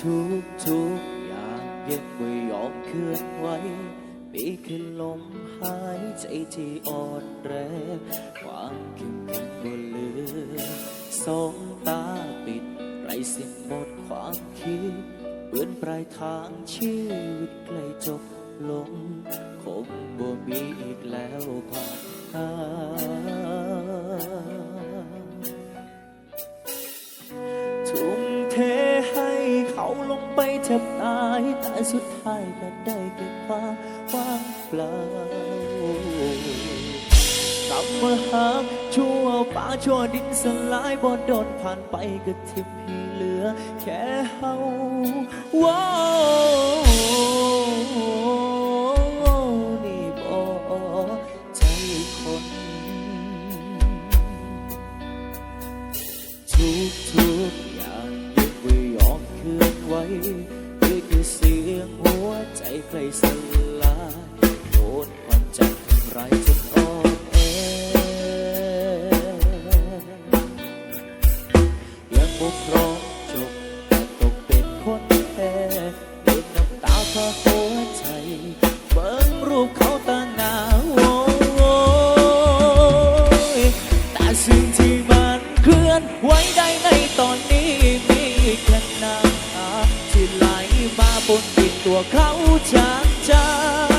ทุกทุกอย่างยังไม่ยอมเคลื่อนไหวปีขึ้นลมหายใจที่อ่อนแรงความเข้มแข็งบนเหลือสองตาปิดไรสิหมดความคิดเปือนปลายทางชีวิตใกล้จบลงคงบ่มีอีกแล้วความหา ลงไปแทบตายแต่สุดท้ายก็ได้แค่ความว่างเปล่ากลับมาหาชั่วฟ้าชั่วดินสลายบ่โดนผ่านไปก็ทิมให้เหลือแค่เฮาว้าว นี่คือเสียงหัวใจใครสลายโดนความจำทำร้ายจน ปนดิดตัวเขาจากใจ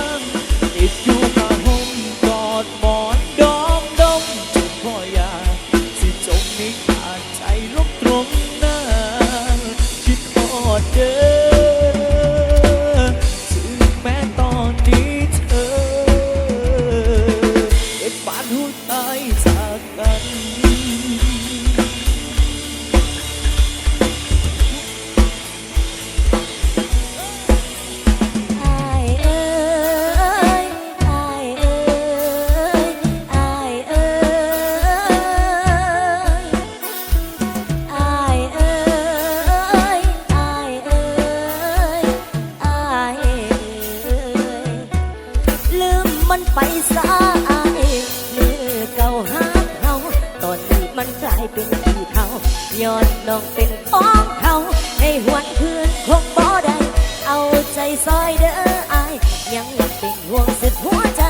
ซอยเด้ออาย ยังเป็นห่วงสุดหัวใจ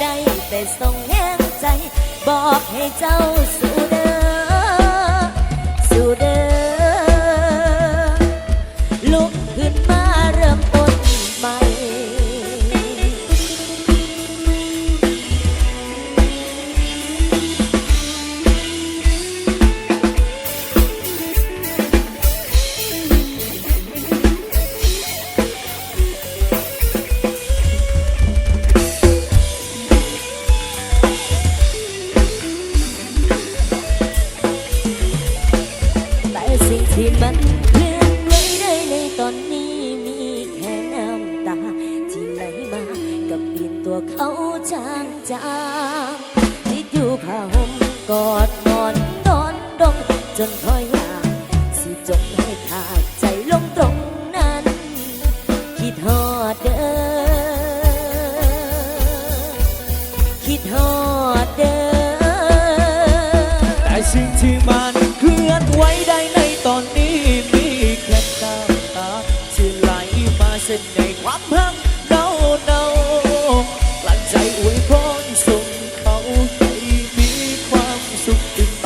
ได้แต่ส่งแห้งใจ บอกให้เจ้าสู้เด้อ ตัวเขาจางจางติดอยู่ผ้าห่มกอดหมอนนอนดมจนพอยากสิจมให้ขาดใจลงตรงนั้น คิดฮอดเด้อคิดฮอดเด้อแต่สิ่งที่มันเคลื่อนไหวได้ในตอนนี้มีแค่น้ำตาที่ไหลมาเส้นในความ ค